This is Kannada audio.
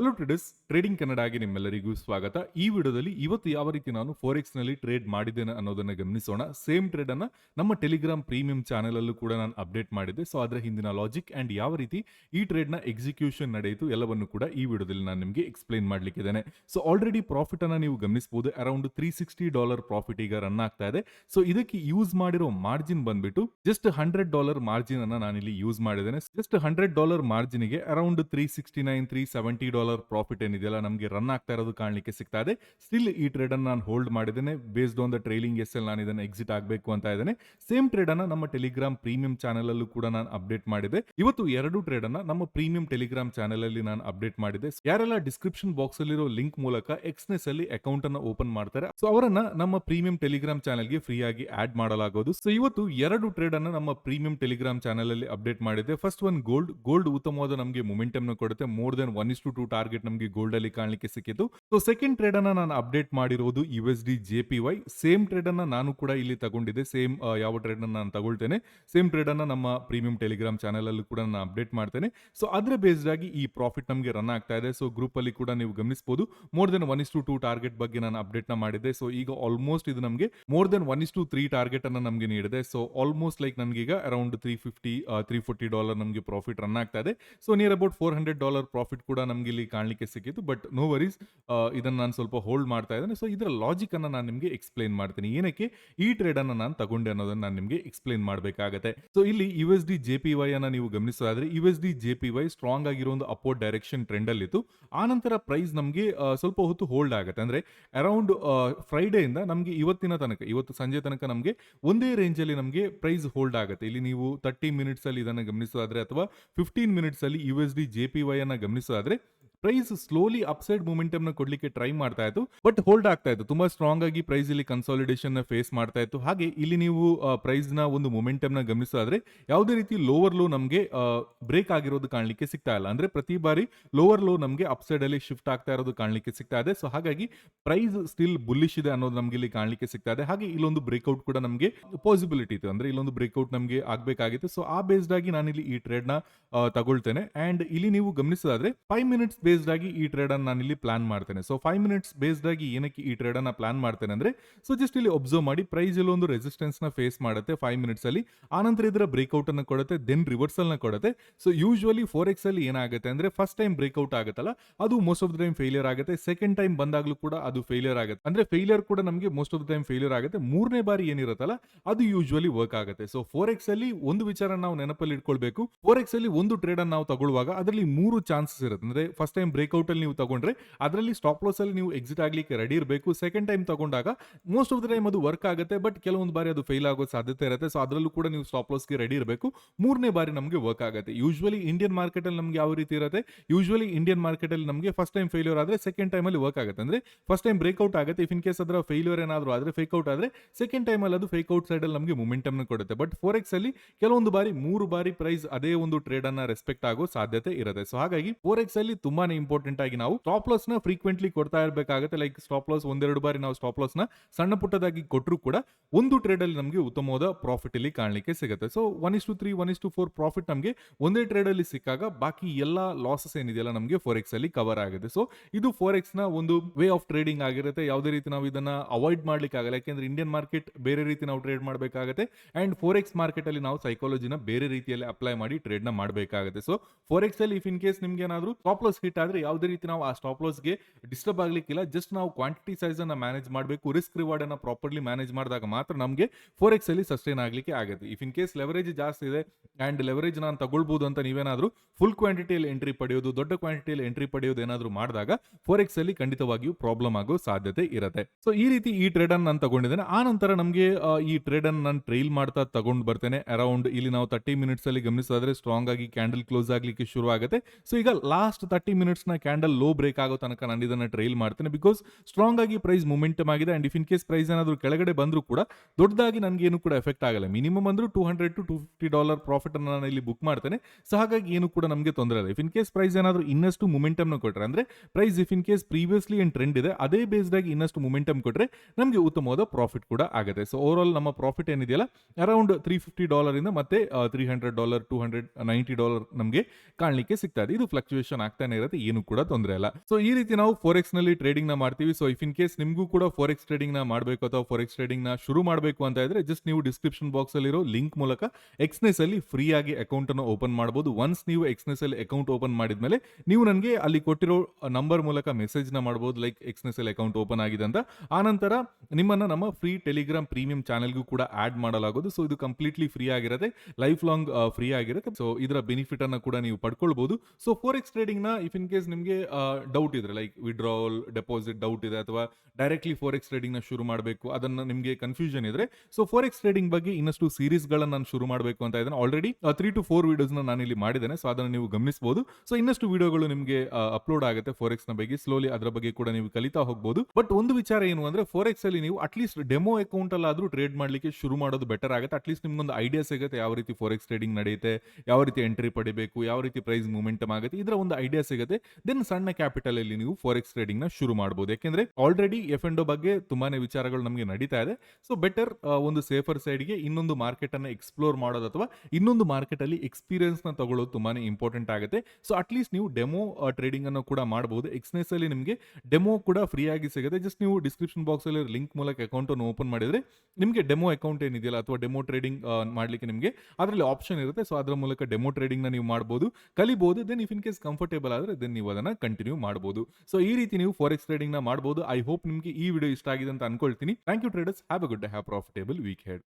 ಹಲೋ ಟ್ರೇಡರ್ಸ್ ಟ್ರೇಡಿಂಗ್ ಕನ್ನಡಾಗಿ ನಿಮ್ಮೆಲ್ಲರಿಗೂ ಸ್ವಾಗತ. ಈ ವಿಡಿಯೋದಲ್ಲಿ ಇವತ್ತು ಯಾವ ರೀತಿ ನಾನು ಫೋರೆಕ್ಸ್ನಲ್ಲಿ ಟ್ರೇಡ್ ಮಾಡಿದ್ದೇನೆ ಅನ್ನೋದನ್ನ ಗಮನಿಸೋಣ. ಸೇಮ್ ಟ್ರೇಡ್ ಅನ್ನ ನಮ್ಮ ಟೆಲಿಗ್ರಾಮ್ ಪ್ರೀಮಿಯಂ ಚಾನೆಲ್ ಅಲ್ಲೂ ಕೂಡ ನಾನು ಅಪ್ಡೇಟ್ ಮಾಡಿದ್ದೆ. ಸೊ ಅದರ ಹಿಂದಿನ ಲಾಜಿಕ್ ಅಂಡ್ ಯಾವ ರೀತಿ ಈ ಟ್ರೇಡ್ನ ಎಕ್ಸಿಕ್ಯೂಷನ್ ನಡೆಯಿತು ಎಲ್ಲವನ್ನು ಕೂಡ ಈ ವಿಡಿಯೋದಲ್ಲಿ ನಾನು ನಿಮಗೆ ಎಕ್ಸ್ಪ್ಲೈನ್ ಮಾಡ್ಲಿಕ್ಕಿದ್ದೇನೆ ಸೊ ಆಲ್ರೆಡಿ ಪ್ರಾಫಿಟ್ ಅನ್ನ ನೀವು ಗಮನಿಸಬಹುದು around three sixty dollar profit ಈಗ ರನ್ ಆಗ್ತಾ ಇದೆ. ಸೊ ಇದಕ್ಕೆ ಯೂಸ್ ಮಾಡಿರೋ ಮಾರ್ಜಿನ್ ಬಂದ್ಬಿಟ್ಟು ಜಸ್ಟ್ ಹಂಡ್ರೆಡ್ ಡಾಲರ್ ಮಾರ್ಜಿನ್ ಅನ್ನ ಇಲ್ಲಿ ಯೂಸ್ ಮಾಡಿದ್ದೇನೆ. Just hundred dollar ಮಾರ್ಜಿನ್ಗೆ around three sixty nine three seventy dollar profit ಏನಿದೆಯಲ್ಲ, ನಮಗೆ ರನ್ ಆಗ್ತಾ ಇರೋದು ಕಾಣಲಿಕ್ಕೆ ಸಿಗ್ತಾ ಇದೆ. ಸ್ಟಿಲ್ ಈ ಟ್ರೇಡ್ ಅನ್ನು ನಾನು ಹೋಲ್ಡ್ ಮಾಡಿದ್ದೇನೆ. Based on the trailing S L ನಾನು ಇದನ್ನ ಎಕ್ಸಿಟ್ ಆಗಬೇಕು ಅಂತ ಇದ್ದೇನೆ. ಸೇಮ್ ಟ್ರೇಡ್ ಅನ್ನ ನಮ್ಮ ಟೆಲಿಗ್ರಾಮ್ ಪ್ರೀಮಿಯಂ ಚಾನಲ್ ಅಲ್ಲೂ ಕೂಡ ನಾನು ಅಪ್ಡೇಟ್ ಮಾಡಿದೆ ಇವತ್ತು ಎರಡು ಟ್ರೇಡ್ ಅನ್ನ ನಮ್ಮ ಪ್ರೀಮಿಯಂ ಟೆಲಿಗ್ರಾಮ್ ಚಾನಲ್ ಅಲ್ಲಿ ನಾನು ಅಪ್ಡೇಟ್ ಮಾಡಿದೆ ಯಾರೆಲ್ಲ ಡಿಸ್ಕ್ರಿಪ್ಷನ್ ಬಾಕ್ಸ್ ಅಲ್ಲಿರೋ ಲಿಂಕ್ ಮೂಲಕ ಎಕ್ಸ್ನೆಸ್ ಅಲ್ಲಿ ಅಕೌಂಟ್ ಅನ್ನ ಓಪನ್ ಮಾಡ್ತಾರೆ ಸೊ ಅವರನ್ನ ನಮ್ಮ ಪ್ರೀಮಿಯಂ ಟೆಲಿಗ್ರಾಮ್ ಚಾನಲ್ಗೆ ಫ್ರೀ ಆಗಿ ಆಡ್ ಮಾಡಲಾಗೋದು. ಸೊ ಇವತ್ತು ಎರಡು ಟ್ರೇಡ್ ಅನ್ನ ನಮ್ಮ ಪ್ರೀಮಿಯಂ ಟೆಲಿಗ್ರಾಮ್ ಚಾನಲ್ ಅಲ್ಲಿ ಅಪ್ಡೇಟ್ ಮಾಡಿದೆ ಫಸ್ಟ್ ಒನ್ ಗೋಲ್ಡ್ ಗೋಲ್ಡ್ ಉತ್ತಮವಾದ ನಮಗೆ ಮೊಮೆಂಟಮ್ನ ಕೊಡುತ್ತೆ. More than one is to two target ನಮಗೆ ಗೋಲ್ಡ್ ಅಲ್ಲಿ ಕಾಣಲಿಕ್ಕೆ ಸಿಕ್ಕಿತ್ತು ಸೊ ಸೆಕೆಂಡ್ ಟ್ರೇಡ್ ಅನ್ನ ನಾನು ಅಪ್ಡೇಟ್ ಮಾಡಿರೋದು U S D J P Y same trade ಅನ್ನ ನಾನು ಕೂಡ ಇಲ್ಲಿ ತಗೊಂಡಿದ್ದೆ. ಸೇಮ್ ಯಾವ ಟ್ರೇಡ್ ಅನ್ನ ನಾನು ತಗೊಳ್ತೇನೆ. ಸೇಮ್ ಟ್ರೇಡ್ ಅನ್ನ ನಮ್ಮ ಪ್ರೀಮಿಯಂ ಟೆಲಿಗ್ರಾಮ್ ಚಾನಲ್ ಅಲ್ಲಿ ಕೂಡ ನಾನು ಅಪ್ಡೇಟ್ ಮಾಡ್ತೇನೆ. ಸೊ ಅದ್ರ ಬೇಸ್ಡ್ ಆಗಿ ಈ ಪ್ರಾಫಿಟ್ ನಮಗೆ ರನ್ ಆಗ್ತಾ ಇದೆ. ಸೊ ಗ್ರೂಪ್ ಅಲ್ಲಿ ಕೂಡ ನೀವು ಗಮನಿಸಬಹುದು more than one is to two target ಬಗ್ಗೆ ನಾನು ಅಪ್ಡೇಟ್ನ ಮಾಡಿದ್ದೆ. ಸೊ ಈಗ ಆಲ್ಮೋಸ್ಟ್ ಇದು ನಮಗೆ more than one is to three target ಅನ್ನ ನಮಗೆ ನೀಡಿದೆ. ಸೊ ಆಲ್ಮೋಸ್ಟ್ ಲೈಕ್ ನನಗೆ ಈಗ around three fifty three forty dollar ನಮಗೆ ಪ್ರಾಫಿಟ್ ರನ್ ಆಗ್ತಾ ಇದೆ. So near about four hundred dollar profit ಕೂಡ ನಮಗೆ ಇಲ್ಲಿ ಕಾಣಲಿಕ್ಕೆ ಸಿಕ್ಕಿತ್ತು. ಬಟ್ ನೋ ವರೀಸ್ ಇದನ್ನ ನಾನು ಸ್ವಲ್ಪ ಹೋಲ್ಡ್ ಮಾಡ್ತಾ ಇದ್ದೇನೆ. ಸೊ ಇದರ ಲಾಜಿಕ್ ಅನ್ನ ನಾನು ನಿಮಗೆ ಎಕ್ಸ್ಪ್ಲೈನ್ ಮಾಡ್ತೀನಿ. ಏನಕ್ಕೆ? ಈ ಟ್ರೇಡ್ ಅನ್ನ ನಾನು ತಗೊಂಡೆ ಅನ್ನೋದನ್ನ ನಾನು ನಿಮಗೆ ಎಕ್ಸ್ಪ್ಲೈನ್ ಮಾಡಬೇಕಾಗತ್ತೆ. ಸೊ ಇಲ್ಲಿ U S D J P Y ನೀವು ಗಮನಿಸೋದಾದ್ರೆ U S D J P Y strong ಆಗಿರೋ ಒಂದು ಅಪೋರ್ಡ್ ಡೈರೆಕ್ಷನ್ ಟ್ರೆಂಡ್ ಇತ್ತು. ಆನಂತರ ಪ್ರೈಸ್ ನಮಗೆ ಸ್ವಲ್ಪ ಹೊತ್ತು ಹೋಲ್ಡ್ ಆಗುತ್ತೆ. ಅಂದ್ರೆ ಅರೌಂಡ್ ಫ್ರೈಡೆಯಿಂದ ನಮಗೆ ಇವತ್ತಿನ ತನಕ, ಇವತ್ತು ಸಂಜೆ ತನಕ ನಮಗೆ ಒಂದೇ ರೇಂಜ್ ಅಲ್ಲಿ ನಮಗೆ ಪ್ರೈಸ್ ಹೋಲ್ಡ್ ಆಗುತ್ತೆ. ಇಲ್ಲಿ ನೀವು ತರ್ಟಿ ಮಿನಿಟ್ಸ್ ಅಲ್ಲಿ ಇದನ್ನ ಗಮನಿಸೋದಾದ್ರೆ ಅಥವಾ ಫಿಫ್ಟೀನ್ ಮಿನಿಟ್ಸ್ ಅಲ್ಲಿ U S D J P Y ಅನ್ನ ಗಮನಿಸೋದಾದ್ರೆ ಪ್ರೈಸ್ ಸ್ಲೋಲಿ ಅಪ್ಸೈಡ್ ಮೂಮೆಂಟಮ್ನ ಕೊಡ್ಲಿಕ್ಕೆ ಟ್ರೈ ಮಾಡ್ತಾ ಇತ್ತು. ಬಟ್ ಹೋಲ್ಡ್ ಆಗ್ತಾ ಇತ್ತು. ತುಂಬಾ ಸ್ಟ್ರಾಂಗ್ ಆಗಿ ಪ್ರೈಸ್ ಇಲ್ಲಿ ಕನ್ಸಾಲಿಡೇಷನ್ನ ಫೇಸ್ ಮಾಡ್ತಾ ಇತ್ತು. ಹಾಗೆ ಇಲ್ಲಿ ನೀವು ಪ್ರೈಸ್ನ ಒಂದು ಮೊಮೆಂಟಮ್ನ ಗಮನಿಸೋದಾದ್ರೆ ಯಾವುದೇ ರೀತಿ ಲೋವರ್ ಲೋ ನಮಗೆ ಬ್ರೇಕ್ ಆಗಿರೋದು ಕಾಣಲಿಕ್ಕೆ ಸಿಗ್ತಾ ಇಲ್ಲ. ಅಂದ್ರೆ ಪ್ರತಿ ಬಾರಿ ಲೋವರ್ ಲೋ ನಮಗೆ ಅಪ್ಸೈಡ್ ಅಲ್ಲಿ ಶಿಫ್ಟ್ ಆಗ್ತಾ ಇರೋದು ಕಾಣಲಿಕ್ಕೆ ಸಿಗ್ತಾ ಇದೆ. ಸೊ ಹಾಗಾಗಿ ಪ್ರೈಸ್ ಸ್ಟಿಲ್ ಬುಲ್ಲಿಶ್ ಇದೆ ಅನ್ನೋದು ನಮಗೆ ಇಲ್ಲಿ ಕಾಣಲಿಕ್ಕೆ ಸಿಗ್ತಾ ಇದೆ. ಹಾಗೆ ಇಲ್ಲೊಂದು ಬ್ರೇಕ್ಔಟ್ ಕೂಡ ನಮಗೆ ಪಾಸಿಬಿಲಿಟಿ ಇತ್ತು. ಅಂದ್ರೆ ಇಲ್ಲೊಂದು ಬ್ರೇಕ್ಔಟ್ ನಮಗೆ ಆಗಬೇಕಾಗಿತ್ತು. ಸೊ ಆ ಬೇಸ್ಡ್ ಆಗಿ ನಾನಿಲ್ಲಿ ಈ ಟ್ರೇಡ್ನ ತಗೊಳ್ತೇನೆ. ಅಂಡ್ ಇಲ್ಲಿ ನೀವು ಗಮನಿಸೋದಾದ್ರೆ ಫೈವ್ ಮಿನಿಟ್ಸ್ ಬೇಸ್ಡ್ ಆಗಿ ಈ ಟ್ರೇಡ್ ಅನ್ನ ನಾನು ಇಲ್ಲಿ ಪ್ಲಾನ್ ಮಾಡ್ತೇನೆ. ಸೊ ಫೈವ್ ಮಿನಿಟ್ಸ್ ಬೇಸ್ಡ್ ಆಗಿ ಏನಕ್ಕೆ ಈ ಟ್ರೇಡ್ ಅನ್ನ ಪ್ಲಾನ್ ಮಾಡ್ತೇನೆ ಅಂದ್ರೆ ಸೊ ಜಸ್ಟ್ ಇಲ್ಲಿ ಒಬ್ಸರ್ವ್ ಮಾಡಿ ಪ್ರೈಸ್ ಇಲ್ಲಿ ಒಂದು ರೆಸಿಸ್ಟೆನ್ಸ್ನ ಫೇಸ್ ಮಾಡುತ್ತೆ ಫೈವ್ ಮಿನಿಟ್ಸ್ ಅಲ್ಲಿ. ಆನಂತರ ಇದರ ಬ್ರೇಕ್ಔಟ್ ಅನ್ನು ಕೊಡುತ್ತೆ ದೆನ್ ರಿವರ್ಸಲ್ನ ಕೊಡುತ್ತೆ. ಸೊ ಯೂಶುವಲಿ ಫೋರ್ ಎಕ್ಸ್ ಅಲ್ಲಿ ಏನಾಗುತ್ತೆ ಅಂದ್ರೆ ಫಸ್ಟ್ ಟೈಮ್ ಬ್ರೇಕ್ಔಟ್ ಆಗುತ್ತಲ್ಲ, ಅದು most of the time failure ಆಗುತ್ತೆ. ಸೆಕೆಂಡ್ ಟೈಮ್ ಬಂದಾಗ್ಲೂ ಕೂಡ ಅದು ಫೇಲಿಯರ್ ಆಗುತ್ತೆ. ಅಂದ್ರೆ ಫೇಲಿಯರ್ ಕೂಡ ನಮಗೆ most of the time failure ಆಗುತ್ತೆ. ಮೂರನೇ ಬಾರಿ ಏನಿರುತ್ತಲ್ಲ, ಅದು ಯೂಶ್ವಲಿ ವರ್ಕ್ ಆಗುತ್ತೆ. ಸೊ ಫೋರ್ ಎಕ್ಸ್ ಅಲ್ಲಿ ಒಂದು ವಿಚಾರ ನಾವು ನೆನಪಲ್ಲಿ ಇಟ್ಕೊಳ್ಬೇಕು. ಫೋರ್ ಎಕ್ಸ್ ಅಲ್ಲಿ ಒಂದು ಟ್ರೇಡ್ ಅನ್ನು ನಾವು ತಗೊಳ್ಳುವಾಗ, ಅದರಲ್ಲಿ ಮೂರು ಚಾನ್ಸಸ್ ಇರುತ್ತೆ. ಅಂದ್ರೆ ಫಸ್ಟ್ ಟೈಮ್ ಬ್ರೇಕ್ಔಟ್ ಅಲ್ಲಿ ನೀವು ತಗೊಂಡ್ರೆ, ಅದರಲ್ಲಿ ಸ್ಟಾಪ್ ಅಲ್ಲಿ ನೀವು ಎಕ್ಸಿಟ್ ಆಗಲಿಕ್ಕೆ ರೆಡಿ ಇರಬೇಕು. ಸೆಕೆಂಡ್ ಟೈಮ್ ತಗೊಂಡಾಗ ಮೋಸ್ಟ್ ಆಫ್ ದ ಟೈಮ್ ಅದು ವರ್ಕ್ ಆಗುತ್ತೆ ಬಟ್ ಕೆಲವೊಂದು ಬಾರಿ ಅದು ಫೇಲ್ ಆಗೋ ಸಾಧ್ಯತೆ ಇರುತ್ತೆ. ಸೊ ಅದರಲ್ಲೂ ಕೂಡ ನೀವು ಸ್ಟಾಪ್ ಲಾಸ್ಗೆ ರೆಡಿ ಇರಬೇಕು. ಮೂರನೇ ಬಾರಿ ನಮಗೆ ವರ್ಕ್ ಆಗುತ್ತೆ. ಯೂಶ್ವಲಿ ಇಂಡಿಯನ್ ಮಾರ್ಕೆಟ್ ಅಲ್ಲಿ ನಮಗೆ ಯಾವ ರೀತಿ ಇರುತ್ತೆ? ಯೂಶ್ವಲಿ ಇಂಡಿಯನ್ ಮಾರ್ಕೆಟ್ ಅಲ್ಲಿ ನಮಗೆ ಫಸ್ಟ್ ಟೈಮ್ ಫೇಲ್ಯೂರ್ ಆದ್ರೆ ಸೆಕೆಂಡ್ ಟೈಮ್ ಅಲ್ಲಿ ವರ್ಕ್ ಆಗುತ್ತೆ. ಅಂದ್ರೆ ಫಸ್ಟ್ ಟೈಮ್ ಬ್ರೇಕ್ಔಟ್ ಆಗುತ್ತೆ. ಇಫ್ ಇನ್ ಕೇಸ್ ಅದರ ಫೇಲ್ಯೂರ್ ಏನಾದರೂ ಆದ್ರೆ ಫೇಕ್ ಔಟ್ ಆದ್ರೆ ಸೆಕೆಂಡ್ ಟೈಮ್ ಅಲ್ಲಿ ಅದು ಫೇಕ್ ಔಟ್ ಸೈಡ್ ಅಲ್ಲಿ ನಮಗೆ ಮೊಮೆಂಟಮ್ನ ಕೊಡುತ್ತೆ. ಬಟ್ ಫೋರ್ ಅಲ್ಲಿ ಕೆಲವೊಂದು ಬಾರಿ ಮೂರು ಬಾರಿ ಪ್ರೈಸ್ ಅದೇ ಒಂದು ಟ್ರೇಡ್ ಅನ್ನ ರೆಸ್ಪೆಕ್ಟ್ ಆಗೋ ಸಾಧ್ಯತೆ ಇರುತ್ತೆ. ಸೊ ಹಾಗಾಗಿ ಫೋರ್ ಅಲ್ಲಿ ತುಂಬಾನೇ ಇಂಪಾರ್ಟೆಂಟ್ ಆಗಿ ನಾವು ಸ್ಟಾಪ್ ಲಾಸ್ನ ಫ್ರೀಕ್ವೆಂಟ್ಲಿ ಕೊಡ್ತಾ ಇರಬೇಕಾಗುತ್ತೆ. ಲೈಕ್ ಸ್ಟಾಪ್ ಲಾಸ್ ಒಂದೆರಡು ಬಾರಿ ನಾವು ಸ್ಟಾಪ್ ಲಾಸ್ನ ಸಣ್ಣ ಪುಟ್ಟದಾಗಿ ಕೊಟ್ಟರು ಕೂಡ ಒಂದು ಟ್ರೇಡ್ ಅಲ್ಲಿ ನಮಗೆ ಉತ್ತಮವಾದ ಪ್ರಾಫಿಟ್ ಇಲ್ಲಿ ಕಾಣಲಿಕ್ಕೆ ಸಿಗುತ್ತೆ. So one is to three one is to four profit ನಮಗೆ ಒಂದೇ ಟ್ರೇಡ್ ಅಲ್ಲಿ ಸಿಕ್ಕಾಗ ಬಾಕಿ ಎಲ್ಲ ಲಾಸಸ್ ಏನಿದೆಯಲ್ಲ ನಮಗೆ ಫೋರ್ ಎಕ್ಸ್ ಅಲ್ಲಿ ಕವರ್ ಆಗುತ್ತೆ. ಸೊ ಇದು ಫೋರ್ ಎಕ್ಸ್ನ ಒಂದು ವೇ ಆಫ್ ಟ್ರೇಡಿಂಗ್ ಆಗಿರುತ್ತೆ. ಯಾವುದೇ ರೀತಿ ನಾವು ಇದನ್ನ ಅವಾಯ್ಡ್ ಮಾಡ್ಲಿಕ್ಕೆ ಆಗಲ್ಲ. ಯಾಕೆಂದ್ರೆ ಇಂಡಿಯನ್ ಮಾರ್ಕೆಟ್ ಬೇರೆ ರೀತಿ ನಾವು ಟ್ರೇಡ್ ಮಾಡಬೇಕಾಗುತ್ತೆ. ಅಂಡ್ ಫೋರ್ ಎಕ್ಸ್ ಮಾರ್ಕೆಟ್ ಅಲ್ಲಿ ನಾವು ಸೈಕಾಲಜಿನ ಬೇರೆ ರೀತಿಯಲ್ಲಿ ಅಪ್ಲೈ ಮಾಡಿ ಟ್ರೇಡ್ನ ಮಾಡಬೇಕಾಗುತ್ತೆ. ಸೊ ಫೋರ್ ಎಕ್ಸ್ ಅಲ್ಲಿ ಇಫ್ ಇನ್ ಕೇಸ್ ನಿಮ್ಗೆ ಏನಾದ್ರು ಸ್ಟಾಪ್ ಲಾಸ್ ಹಿಟ್ ಆದ್ರೆ ಯಾವುದೇ ರೀತಿ ನಾವು ಆ ಸ್ಟಾಪ್ ಲಾಸ್ಗೆ ಡಿಸ್ಟರ್ಬ್ ಆಗಲಿಕ್ಕಿಲ್ಲ. ಜಸ್ಟ್ ನಾವು ಕ್ವಾಂಟಿಟಿ ಸೈಜ್ ಅನ್ನ ಮ್ಯಾನೇಜ್ ಮಾಡಬೇಕು. ರಿಸ್ಕ್ ರಿವಾರ್ಡ್ ಅನ್ನ ಪ್ರಾಪರ್ಲಿ ಮ್ಯಾನೇಜ್ ಮಾಡಿದಾಗ ಮಾತ್ರ ನಮಗೆ ಫೋರ್ ಅಲ್ಲಿ ಸಸ್ಟೈನ್ ಆಗಲಿಕ್ಕೆ ಆಗುತ್ತೆ. ಇಫ್ ಇನ್ ಕೇಸ್ ಲೆವರೇಜ್ ಜಾಸ್ತಿ ಇದೆ ಆ್ಯಂಡ್ ಲೆವರೇಜ್ ನಾನು ತಗೊಳ್ಬೋದು ಅಂತ ನೀವೇನಾದರೂ ಫುಲ್ ಕ್ವಾಂಟಿಟಿಯಲ್ಲಿ ಎಂಟ್ರಿ ಪಡೆಯೋದು, ದೊಡ್ಡ ಕ್ವಾಂಟಿಟಿಯಲ್ಲಿ ಎಂಟ್ರಿ ಪಡೆಯೋದು ಏನಾದರೂ ಮಾಡಿದಾಗ ಫೋರ್ ಎಕ್ಸ್ ಅಲ್ಲಿ ಖಂಡಿತವಾಗಿಯೂ ಪ್ರಾಬ್ಲಮ್ ಆಗೋ ಸಾಧ್ಯತೆ ಇರುತ್ತೆ. ಸೊ ಈ ರೀತಿ ಈ ಟ್ರೇಡ್ ಅನ್ನು ನಾನು ತಗೊಂಡಿದ್ದೇನೆ. ಆ ನಂತರ ನಮಗೆ ಈ ಟ್ರೇಡ್ ಅನ್ನು ನಾನು ಟ್ರೈಲ್ ಮಾಡ್ತಾ ತಗೊಂಡು ಬರ್ತೇನೆ. ಅರೌಂಡ್ ಇಲ್ಲಿ ನಾವು ತರ್ಟಿ ಮಿನಿಟ್ಸ್ ಅಲ್ಲಿ ಗಮನಿಸಿದ್ರೆ ಸ್ಟ್ರಾಂಗ್ ಆಗಿ ಕ್ಯಾಂಡಲ್ ಕ್ಲೋಸ್ ಆಗಲಿಕ್ಕೆ ಶುರು ಆಗುತ್ತೆ ಸೊ ಈಗ ಲಾಸ್ಟ್ ತರ್ಟಿ ಮಿನಿಟ್ಸ್ ನ ಕ್ಯಾಂಡಲ್ ಲೋ ಬ್ರೇಕ್ ಆಗೋ ತನಕ ನಾನು ಇದನ್ನ ಟ್ರೈಲ್ ಮಾಡ್ತೇನೆ. ಬಿಕಾಸ್ ಸ್ಟ್ರಾಂಗ್ ಆಗಿ ಪ್ರೈಸ್ ಮೂಮೆಂಟಮ್ ಆಗಿದೆ and if in case price ಏನಾದರೂ ಕೆಳಗಡೆ ಬಂದರೂ ಕೂಡ ದೊಡ್ಡದಾಗಿ ನನಗೆ ಏನು ಕೂಡ ಎಫೆಕ್ಟ್ ಆಗಲ್ಲ. ಮಿನಿಮಮ್ ಅಂದರೂ two hundred to two fifty dollar profit ಅನ್ನು ನಾನು ಇಲ್ಲಿ ಬುಕ್ ಮಾಡ್ತೇನೆ. ಸೊ ಹಾಗಾಗಿ ಏನು ಕೂಡ ನಮಗೆ ತೊಂದರೆ ಇಲ್ಲ. ಇಫ್ ಇನ್ ಕೇಸ್ ಪ್ರೈಸ್ ಏನಾದರೂ ಇನ್ನಷ್ಟು ಮೊಮೆಂಟಮ್ನ ಕೊಟ್ಟರೆ ಅಂದ್ರೆ price if in case previously ಏನು ಟ್ರೆಂಡ್ ಇದೆ, ಅದೇ ಬೇಸ್ಡ್ ಆಗಿ ಇನ್ನಷ್ಟು ಮೊಮೆಂಟಮ್ ಕೊಟ್ಟರೆ ನಮಗೆ ಉತ್ತಮವಾದ ಪ್ರಾಫಿಟ್ ಕೂಡ ಆಗುತ್ತೆ. ಸೊ ಓವರ್ ನಮ್ಮ ಪ್ರಾಫಿಟ್ ಏನಿದೆಯಲ್ಲ ಅರೌಂಡ್ ತ್ರೀ ಫಿಫ್ಟಿ ಡಾಲರ್ ಇಂದ ಮತ್ತೆ three hundred dollar two hundred ninety dollar ನಮಗೆ ಕಾಣಲಿಕ್ಕೆ ಸಿಗ್ತಾ ಇದೆ. ಇದು ಫ್ಲಕ್ಚುಯೇಷನ್ ಆಗ್ತಾನೆ ಇರುತ್ತೆ. ಆಗಿರುತ್ತೆ ಏನು ಕೂಡ ತೊಂದರೆ ಇಲ್ಲ. ಸೊ ಈ ರೀತಿ ನಾವು ಫೋರೆಕ್ಸ್ನಲ್ಲಿ ಟ್ರೇಡಿಂಗ್ನ ಮಾಡ್ತೀವಿ. ಸೊ ಇಫ್ ಇನ್ ಕೇಸ್ ನಿಮಗೂ ಕೂಡ ಫೋರೆಕ್ಸ್ ಟ್ರೇಡಿಂಗ್ನ ಮಾಡಬೇಕು ಅಥವಾ ಫೋರೆಕ್ಸ್ ಟ್ರೇಡಿಂಗ್ನ ಶುರು ಮಾಡಬೇಕು ಅಂತ ಇದ್ರೆ ಜಸ್ಟ್ ನೀವು ಡಿಸ್ಕ್ರಿಪ್ಷನ್ ಬಾಕ್ಸ್ ಅಲ್ಲಿರೋ ಲಿಂಕ್ ಮೂಲಕ ಎಕ್ಸ್ನೆಸ್ ಅಲ್ಲಿ ಫ್ರೀ ಆಗಿ ಅಕೌಂಟ್ ಅನ್ನು ಓಪನ್ ಮಾಡಬಹುದು ಒನ್ಸ್ ನೀವು ಎಕ್ಸ್ನೆಸ್ ಅಲ್ಲಿ ಅಕೌಂಟ್ ಓಪನ್ ಮಾಡಿದ್ಮೇಲೆ, ನೀವು ನನಗೆ ಅಲ್ಲಿ ಕೊಟ್ಟಿರೋ ನಂಬರ್ ಮೂಲಕ ಮೆಸೇಜ್ನ ಮಾಡಬಹುದು ಲೈಕ್ ಎಕ್ಸ್ನೆಸ್ ಅಲ್ಲಿ ಅಕೌಂಟ್ ಓಪನ್ ಆಗಿದೆ ಅಂತ. ಆನಂತರ ನಿಮ್ಮನ್ನ ನಮ್ಮ ಫ್ರೀ ಟೆಲಿಗ್ರಾಮ್ ಪ್ರೀಮಿಯಂ ಚಾನೆಲ್ಗೂ ಕೂಡ ಆಡ್ ಮಾಡಲಾಗೋದು. ಸೊ ಇದು ಕಂಪ್ಲೀಟ್ಲಿ ಫ್ರೀ ಆಗಿರುತ್ತೆ. ಲೈಫ್ ಲಾಂಗ್ ಫ್ರೀ ಆಗಿರುತ್ತೆ. ಸೊ ಇದರ ಬೆನಿಫಿಟ್ ಅನ್ನ ಕೂಡ ನೀವು ಪಡ್ಕೊಳ್ಬಹುದು ಸೊ ಫೋರ್ ಎಕ್ಸ್ ಟ್ರೇಡಿಂಗ್ನ ಇಫ್ ಇನ್ ಕೇಸ್ ನಿಮಗೆ ಡೌಟ್ ಇದ್ರೆ ಲೈಕ್ ವಿಡ್ರಾವಲ್ ಡೆಪಾಸಿಟ್ ಡೌಟ್ ಇದೆ ಅಥವಾ ಡೈರೆಕ್ಟ್ಲಿ ಫೋರೆಕ್ಸ್ ಟ್ರೇಡಿಂಗ್ನ ಶುರು ಮಾಡಬೇಕು, ಅದನ್ನ ನಿಮಗೆ ಕನ್ಫ್ಯೂಷನ್ ಇದ್ರೆ ಸೊ ಫೋರ್ ಎಕ್ಸ್ ಟ್ರೇಡಿಂಗ್ ಬಗ್ಗೆ ಇನ್ನಷ್ಟು ಸೀರೀಸ್ ಗಳನ್ನ ನಾನು ಶುರು ಮಾಡಬೇಕು ಅಂತ ಇದ್ದೇನೆ. Already three to four videos ನಾನು ಇಲ್ಲಿ ಮಾಡಿದ್ದೇನೆ ಸೊ ಅದನ್ನು ನೀವು ಗಮನಿಸಬಹುದು ಸೊ ಇನ್ನಷ್ಟು ವಿಡಿಯೋಗಳು ನಿಮಗೆ ಅಪ್ಲೋಡ್ ಆಗುತ್ತೆ ಫೋರ್ ಎಕ್ಸ್ನ ಬಗ್ಗೆ. ಸ್ಲೋಲಿ ಅದರ ಬಗ್ಗೆ ಕೂಡ ನೀವು ಕಲಿತಾ ಹೋಗಬಹುದು ಬಟ್ ಒಂದು ವಿಚಾರ ಏನು ಅಂದ್ರೆ ಫೋರೆಕ್ಸ್ ಅಲ್ಲಿ ನೀವು ಅಟ್ಲೀಸ್ಟ್ ಡೆಮೋ ಅಕೌಂಟ್ ಅಲ್ಲಿ ಅಲ್ಲಾದ್ರೂ ಟ್ರೇಡ್ ಮಾಡ್ಲಿಕ್ಕೆ ಶುರು ಮಾಡೋದು ಬೆಟರ್ ಆಗುತ್ತೆ. ಅಟ್ಲೀಸ್ಟ್ ನಿಮ್ಗೊಂದು ಐಡಿಯಾ ಸಿಗುತ್ತೆ ಯಾವ ರೀತಿ ಫೋರ್ ಎಕ್ಸ್ ಟ್ರೇಡಿಂಗ್ ನಡೆಯುತ್ತೆ, ಯಾವ ರೀತಿ ಎಂಟ್ರಿ ಪಡಿಬೇಕು, ಯಾವ ರೀತಿ ಪ್ರೈಸ್ ಮೂಮೆಂಟಮ್ ಆಗುತ್ತೆ. ಇದರ ಒಂದು ಐಡಿಯಾ ಸಿಗುತ್ತೆ. ದೆನ್ ಸಣ್ಣ ಕ್ಯಾಪಿಟಲ್ ಅಲ್ಲಿ ನೀವು ಫೋರೆಕ್ಸ್ ಟ್ರೇಡಿಂಗ್ನ ಶುರು ಮಾಡಬಹುದು ಯಾಕೆಂದ್ರೆ ಆಲ್ರೆಡಿ ಎಫ್ ಎಂಡೋ ಬಗ್ಗೆ ತುಂಬಾನೇ ವಿಚಾರಗಳು ನಮಗೆ ನಡೀತಾ ಇದೆ. ಸೊ ಬೆಟರ್ ಒಂದು ಸೇಫರ್ ಸೈಡ್ಗೆ ಇನ್ನೊಂದು ಮಾರ್ಕೆಟ್ ಅನ್ನ ಎಕ್ಸ್ಪ್ಲೋರ್ ಮಾಡೋದು ಅಥವಾ ಇನ್ನೊಂದು ಮಾರ್ಕೆಟ್ ಅಲ್ಲಿ ಎಕ್ಸ್ಪೀರಿಯನ್ಸ್ನ ತಗೊಳ್ಳೋದು ತುಂಬಾನೇ ಇಂಪಾರ್ಟೆಂಟ್ ಆಗುತ್ತೆ. ಸೊ ಅಟ್ಲೀಸ್ಟ್ ನೀವು ಡೆಮೋ ಟ್ರೇಡಿಂಗ್ ಅನ್ನು ಕೂಡ ಮಾಡಬಹುದು ಎಕ್ಸ್ನೆಸ್ ಅಲ್ಲಿ ನಿಮಗೆ ಡೆಮೋ ಕೂಡ ಫ್ರೀ ಆಗಿ ಸಿಗುತ್ತೆ. ಜಸ್ಟ್ ನೀವು ಡಿಸ್ಕ್ರಿಪ್ಷನ್ ಬಾಕ್ಸ್ ಅಲ್ಲಿ ಲಿಂಕ್ ಮೂಲಕ ಅಕೌಂಟ್ ಅನ್ನು ಓಪನ್ ಮಾಡಿದ್ರೆ ನಿಮಗೆ ಡೆಮೋ ಅಕೌಂಟ್ ಏನಿದೆಯಲ್ಲ ಅಥವಾ ಡೆಮೋ ಟ್ರೇಡಿಂಗ್ ಮಾಡ್ಲಿಕ್ಕೆ ನಿಮಗೆ ಅದರಲ್ಲಿ ಆಪ್ಷನ್ ಇರುತ್ತೆ. ಸೊ ಅದರ ಮೂಲಕ ಡೆಮೋ ಟ್ರೇಡಿಂಗ್ನ ನೀವು ಮಾಡಬಹುದು ಕಲಿಬಹುದು then if in case comfortable ಆದ್ರೆ ದೆನ್ ನೀವು ಅದನ್ನ ಕಂಟಿನ್ಯೂ ಮಾಡಬಹುದು ಸೊ ಈ ರೀತಿ ನೀವು ಫಾರೆಕ್ಸ್ ಟ್ರೇಡಿಂಗ್ನ ಮಾಡಬಹುದು ಐ ಹೋಪ್ ನಿಮಗೆ ಈ ವಿಡಿಯೋ ಇಷ್ಟ ಆಗಿದೆ ಅಂತ ಅನ್ಕೊಳ್ತೀನಿ. Thank you traders have a good have profitable week ahead